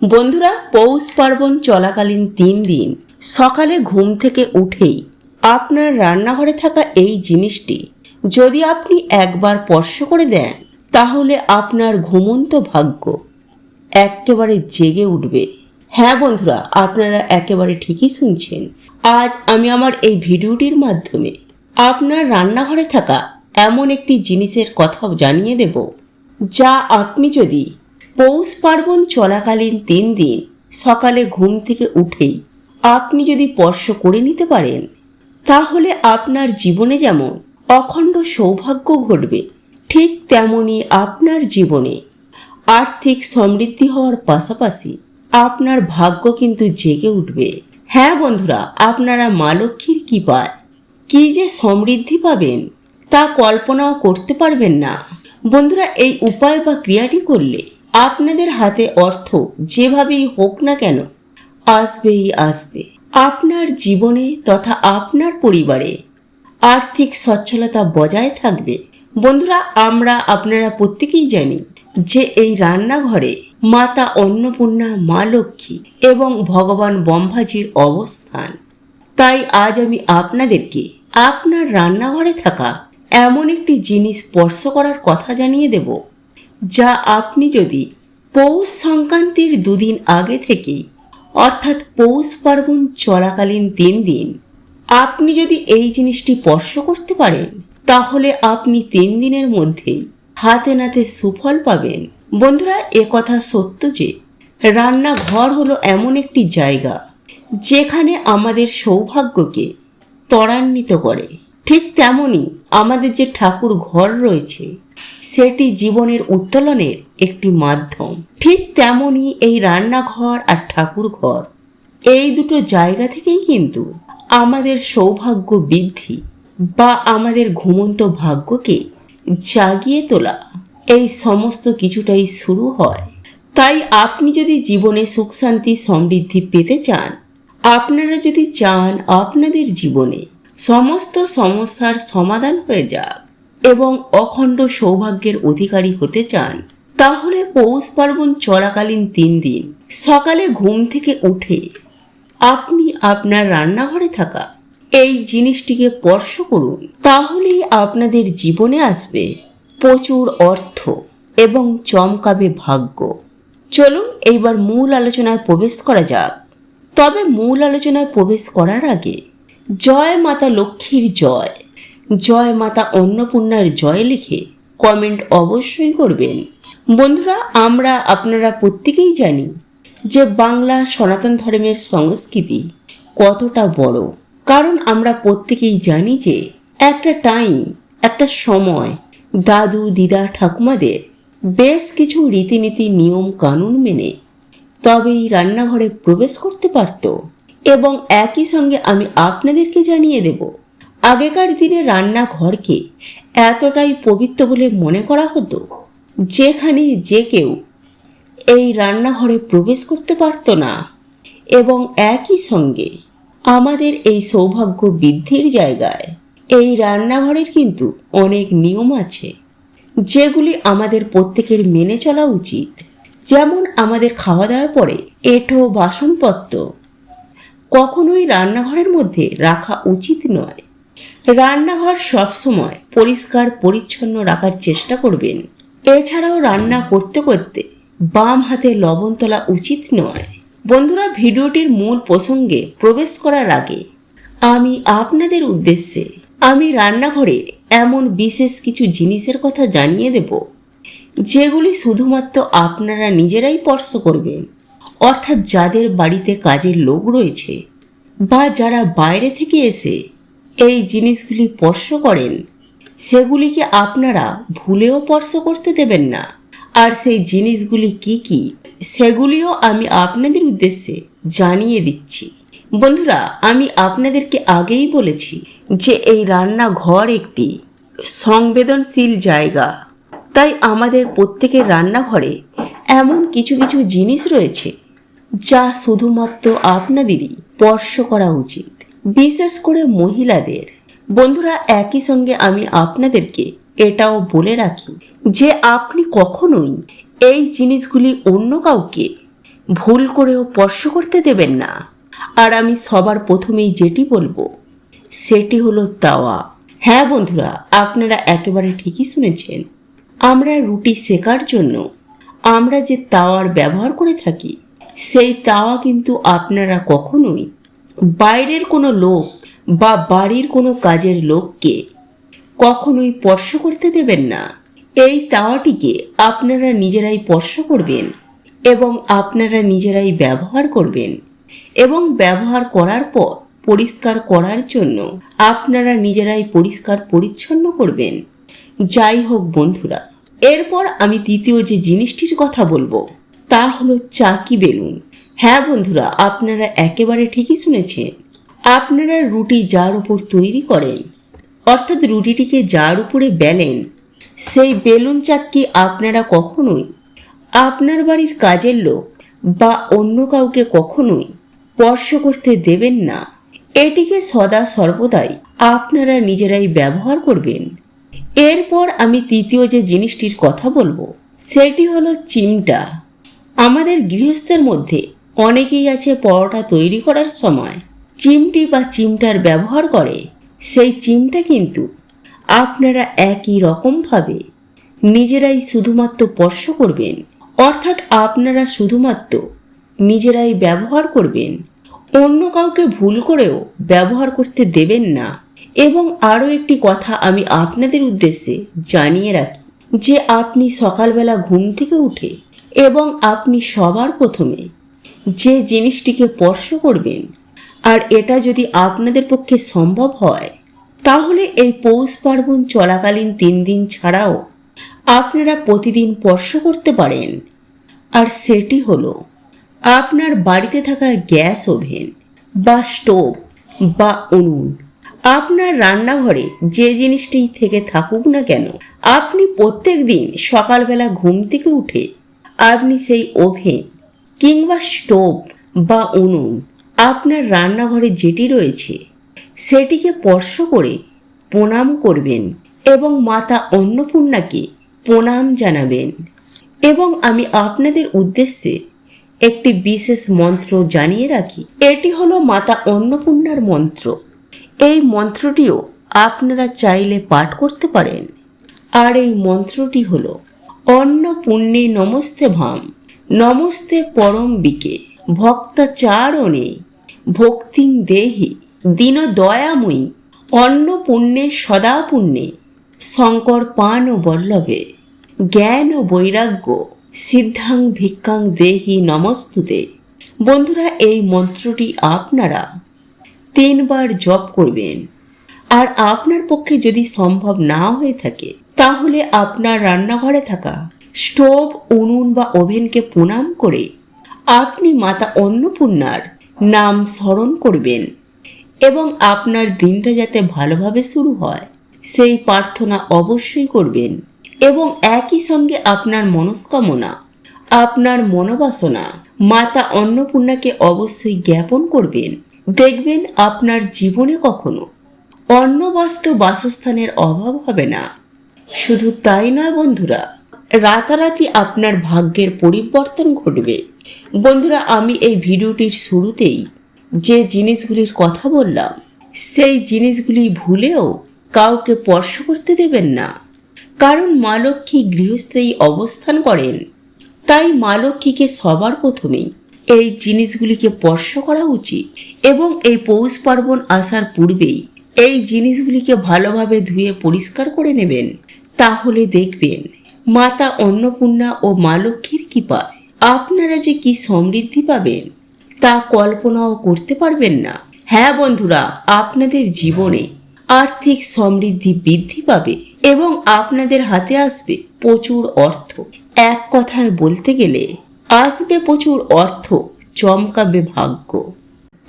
বন্ধুরা, পৌষ পার্বণ চলাকালীন তিন দিন। সকালে ঘুম থেকে উঠেই আপনার রান্নাঘরে থাকা এই জিনিসটি যদি আপনি একবার স্পর্শ করে দেন, তাহলে আপনার ঘুমন্ত ভাগ্য একেবারে জেগে উঠবে। হ্যাঁ বন্ধুরা, আপনারা একেবারে ঠিকই শুনছেন। আজ আমি আমার এই ভিডিওটির মাধ্যমে আপনার রান্নাঘরে থাকা এমন একটি জিনিসের কথা জানিয়ে দেব, যা আপনি যদি পৌষ পার্বণ চলাকালীন তিন দিন, সকালে ঘুম থেকে উঠেই আপনি যদি স্পর্শ করে নিতে পারেন, তাহলে আপনার জীবনে যেমন অখণ্ড সৌভাগ্য ঘটবে, ঠিক তেমনই আপনার জীবনে আর্থিক সমৃদ্ধি হওয়ার পাশাপাশি আপনার ভাগ্য কিন্তু জেগে উঠবে। হ্যাঁ বন্ধুরা, আপনারা মা লক্ষ্মীর কি পায় কি যে সমৃদ্ধি পাবেন তা কল্পনাও করতে পারবেন না। বন্ধুরা, এই উপায় বা ক্রিয়াটি করলে আপনাদের হাতে অর্থ যেভাবেই হোক না কেন, আসবেই আসবে। আপনার জীবনে তথা আপনার পরিবারে আর্থিক সচ্ছলতা বজায় থাকবে। বন্ধুরা, আমরা আপনারা প্রত্যেকেই জানি যে এই রান্নাঘরে মাতা অন্নপূর্ণা, মা লক্ষ্মী এবং ভগবান ব্রহ্মাজির অবস্থান। তাই আজ আমি আপনাদেরকে আপনার রান্নাঘরে থাকা এমন একটি জিনিস স্পর্শ করার কথা জানিয়ে দেব। যা আপনি যদি পৌষ সংক্রান্তির দুদিন আগে থেকেই, অর্থাৎ পৌষ পার্বণ চলাকালীন তিন দিন, আপনি যদি এই জিনিসটি স্পর্শ করতে পারেন, তাহলে আপনি তিন দিনের মধ্যেই হাতে নাতে সুফল পাবেন। বন্ধুরা কথা সত্য যে, রান্নাঘর হলো এমন একটি জায়গা, যেখানে আমাদের সৌভাগ্যকে ত্বরান্বিত করে। ঠিক তেমনই আমাদের যে ঠাকুর ঘর রয়েছে সেটি জীবনের উত্তোলনের একটি মাধ্যম। ঠিক তেমনই এই রান্নাঘর আর ঠাকুর ঘর এই দুটো জায়গা থেকেই কিন্তু আমাদের সৌভাগ্য বৃদ্ধি বা আমাদের ঘুমন্ত ভাগ্যকে জাগিয়ে তোলা এই সমস্ত কিছুটাই শুরু হয়। তাই আপনি যদি জীবনে সুখ, শান্তি, সমৃদ্ধি পেতে চান, আপনারা যদি চান আপনাদের জীবনে সমস্ত সমস্যার সমাধান হয়ে যাক। এবং অখণ্ড সৌভাগ্যের অধিকারী হতে চান। তাহলে পৌষ পার্বণ চলাকালীন তিন দিন। সকালে ঘুম থেকে উঠে আপনি আপনার রান্নাঘরে থাকা এই জিনিসটিকে স্পর্শ করুন। তাহলেই আপনাদের জীবনে আসবে প্রচুর অর্থ এবং চমকাবে ভাগ্য। চলুন এইবার মূল আলোচনায় প্রবেশ করা যাক। তবে মূল আলোচনায় প্রবেশ করার আগে জয় মাতা লক্ষ্মীর জয়। জয় মাতা অন্নপূর্ণার জয় লিখে কমেন্ট অবশ্যই করবেন। বন্ধুরা, আমরা আপনারা প্রত্যেকেই জানি যে বাংলা সনাতন ধর্মের সংস্কৃতি কতটা বড়। কারণ আমরা প্রত্যেকেই জানি যে একটা টাইম একটা সময় দাদু, দিদা, ঠাকুমাদের বেশ কিছু রীতিনীতি, নিয়ম, কানুন মেনে তবেই রান্নাঘরে প্রবেশ করতে পারত। এবং একই সঙ্গে আমি আপনাদেরকে জানিয়ে দেব আগেকার দিনে রান্নাঘরকে এতটাই পবিত্র বলে মনে করা হতো যেখানে যে কেউ এই রান্নাঘরে প্রবেশ করতে পারত না। এবং একই সঙ্গে আমাদের এই সৌভাগ্য বৃদ্ধির জায়গায় এই রান্নাঘরের কিন্তু অনেক নিয়ম আছে, যেগুলি আমাদের প্রত্যেকের মেনে চলা উচিত। যেমন আমাদের খাওয়া দাওয়ার পরে এঁঠো বাসনপত্র কখনোই রান্নাঘরের মধ্যে রাখা উচিত নয়। রান্নাঘর সবসময় পরিষ্কার, পরিচ্ছন্ন রাখার চেষ্টা করবেন। এছাড়াও রান্না করতে করতে বাম হাতে লবণ তোলা উচিত নয়। বন্ধুরা, ভিডিওটির মূল প্রসঙ্গে প্রবেশ করার আগে আমি আপনাদের উদ্দেশ্যে আমি রান্নাঘরের এমন বিশেষ কিছু জিনিসের কথা জানিয়ে দেব, যেগুলি শুধুমাত্র আপনারা নিজেরাই স্পর্শ করবেন। অর্থাৎ যাদের বাড়িতে কাজের লোক রয়েছে বা যারা বাইরে থেকে এসে এই জিনিসগুলি স্পর্শ করেন, সেগুলিকে আপনারা ভুলেও স্পর্শ করতে দেবেন না। আর সেই জিনিসগুলি কি কি, সেগুলিও আমি আপনাদের উদ্দেশ্যে জানিয়ে দিচ্ছি। বন্ধুরা, আমি আপনাদেরকে আগেই বলেছি যে এই রান্নাঘর একটি সংবেদনশীল জায়গা। তাই আমাদের প্রত্যেকের রান্নাঘরে এমন কিছু কিছু জিনিস রয়েছে যা শুধুমাত্র আপনাদেরই স্পর্শ করা উচিত। বিশেষ করে মহিলাদের। বন্ধুরা, একই সঙ্গে আমি আপনাদেরকে এটাও বলে রাখি যে আপনি কখনোই এই জিনিসগুলি অন্য কাউকে ভুল করেও স্পর্শ করতে দেবেন না। আর আমি সবার প্রথমেই যেটি বলব, সেটি হলো তাওয়া। হ্যাঁ বন্ধুরা, আপনারা একেবারে ঠিকই শুনেছেন। আমরা রুটি সেকার জন্য আমরা যে তাওয়ার ব্যবহার করে থাকি, সেই তাওয়া কিন্তু আপনারা কখনোই বাইরের কোনো লোক বা বাড়ির কোনো কাজের লোককে কখনোই স্পর্শ করতে দেবেন না। এই তাওয়াটিকে আপনারা নিজেরাই স্পর্শ করবেন এবং আপনারা নিজেরাই ব্যবহার করবেন এবং ব্যবহার করার পর পরিষ্কার করার জন্য আপনারা নিজেরাই পরিষ্কার পরিচ্ছন্ন করবেন। যাই হোক বন্ধুরা, এরপর আমি দ্বিতীয় যে জিনিসটির কথা বলব তা হলো চাকি বেলুন। হ্যাঁ বন্ধুরা, আপনারা একেবারে ঠিকই শুনেছেন। আপনারা রুটি যার উপর তৈরি করেন, অর্থাৎ রুটিটিকে যার উপরে বেলেন, সেই বেলুন চাককি আপনারা কখনোই, আপনার বাড়ির কাজের লোক বা অন্য কাউকে কখনোই স্পর্শ করতে দেবেন না। এটিকে সদা সর্বদাই আপনারা নিজেরাই ব্যবহার করবেন। এরপর আমি তৃতীয় যে জিনিসটির কথা বলব, সেটি হলো চিমটা। আমাদের গৃহস্থের মধ্যে অনেকেই আছে পরোটা তৈরি করার সময়। চিমটি বা চিমটার ব্যবহার করে। সেই চিমটা কিন্তু আপনারা একই রকমভাবে নিজেরাই শুধুমাত্র স্পর্শ করবেন। অর্থাৎ আপনারা শুধুমাত্র নিজেরাই ব্যবহার করবেন। অন্য কাউকে ভুল করেও ব্যবহার করতে দেবেন না। এবং আরও একটি কথা আমি আপনাদের উদ্দেশ্যে জানিয়ে রাখি। যে আপনি সকালবেলা ঘুম থেকে উঠে এবং আপনি সবার প্রথমে যে জিনিসটিকে স্পর্শ করবেন, আর এটা যদি আপনাদের পক্ষে সম্ভব হয়, তাহলে এই পৌষ পার্বণ চলাকালীন তিন দিন ছাড়াও আপনারা প্রতিদিন স্পর্শ করতে পারেন। আর সেটি হলো, আপনার বাড়িতে থাকা গ্যাস ওভেন বা স্টোভ বা উনুন, আপনার রান্নাঘরে যে জিনিসটি থেকে থাকুক না কেন, আপনি প্রত্যেক দিন সকালবেলা ঘুম থেকে উঠে আপনি সেই ওভেন কিংবা স্টোভ বা উনুন, আপনার রান্নাঘরে যেটি রয়েছে, সেটিকে স্পর্শ করে প্রণাম করবেন এবং মাতা অন্নপূর্ণাকে প্রণাম জানাবেন। এবং আমি আপনাদের উদ্দেশ্যে একটি বিশেষ মন্ত্র জানিয়ে রাখি। এটি হলো মাতা অন্নপূর্ণার মন্ত্র। এই মন্ত্রটিও আপনারা চাইলে পাঠ করতে পারেন। আর এই মন্ত্রটি হলো অন্নপূর্ণে নমস্তে ভাম। নমস্তে পরম বিকে ভক্তাচারণে, ভক্তিং দেহি দীন দয়াময়ী অন্ন পুণ্যে সদা পুণ্যে শঙ্কর পান ও বল্লভে জ্ঞান ও বৈরাগ্য সিদ্ধাং ভিক্ষাং দেহি নমস্তুতে। বন্ধুরা, এই মন্ত্রটি আপনারা তিনবার জপ করবেন। আর আপনার পক্ষে যদি সম্ভব না হয়ে থাকে, তাহলে আপনার রান্নাঘরে থাকা স্টোভ, উনুন বা ওভেনকে প্রণাম করে আপনি মাতা অন্নপূর্ণার নাম স্মরণ করবেন এবং আপনার দিনটা যাতে ভালোভাবে শুরু হয়, সেই প্রার্থনা অবশ্যই করবেন এবং একই সঙ্গে আপনার মনস্কামনা, আপনার মনোবাসনা মাতা অন্নপূর্ণাকে অবশ্যই জ্ঞাপন করবেন। দেখবেন আপনার জীবনে কখনো অন্ন বস্ত্র বাসস্থানের অভাব হবে না। শুধু তাই নয় বন্ধুরা রাতারাতি আপনার ভাগ্যের পরিবর্তন ঘটবে। বন্ধুরা, আমি এই ভিডিওটির শুরুতেই যে জিনিসগুলির কথা বললাম, সেই জিনিসগুলি ভুলেও কাউকে স্পর্শ করতে দেবেন না। কারণ মা লক্ষ্মী গৃহস্থেই অবস্থান করেন, তাই মা লক্ষ্মীকে সবার প্রথমেই এই জিনিসগুলিকে স্পর্শ করা উচিত এবং এই পৌষ পার্বণ আসার পূর্বেই এই জিনিসগুলিকে ভালোভাবে ধুয়ে পরিষ্কার করে নেবেন। তাহলে দেখবেন মাতা অন্নপূর্ণা ও মা লক্ষ্মীর কৃপায়। আপনারা যে কি সমৃদ্ধি পাবেন, তা কল্পনাও করতে পারবেন না। হ্যাঁ বন্ধুরা, আপনাদের জীবনে আর্থিক সমৃদ্ধি বৃদ্ধি পাবে এবং আপনাদের হাতে আসবে প্রচুর অর্থ। এক কথায় বলতে গেলে, আসবে প্রচুর অর্থ, চমকাবে ভাগ্য।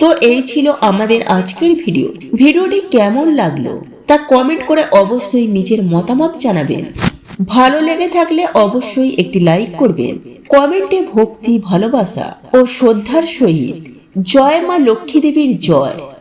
তো এই ছিল আমাদের আজকের ভিডিও। ভিডিওটি কেমন লাগল, তা কমেন্ট করে অবশ্যই নিজের মতামত জানাবেন। ভালো লেগে থাকলে অবশ্যই একটি লাইক করবেন। কমেন্টে ভক্তি, ভালোবাসা ও শ্রদ্ধার সহিত। জয় মা লক্ষ্মী দেবীর জয়।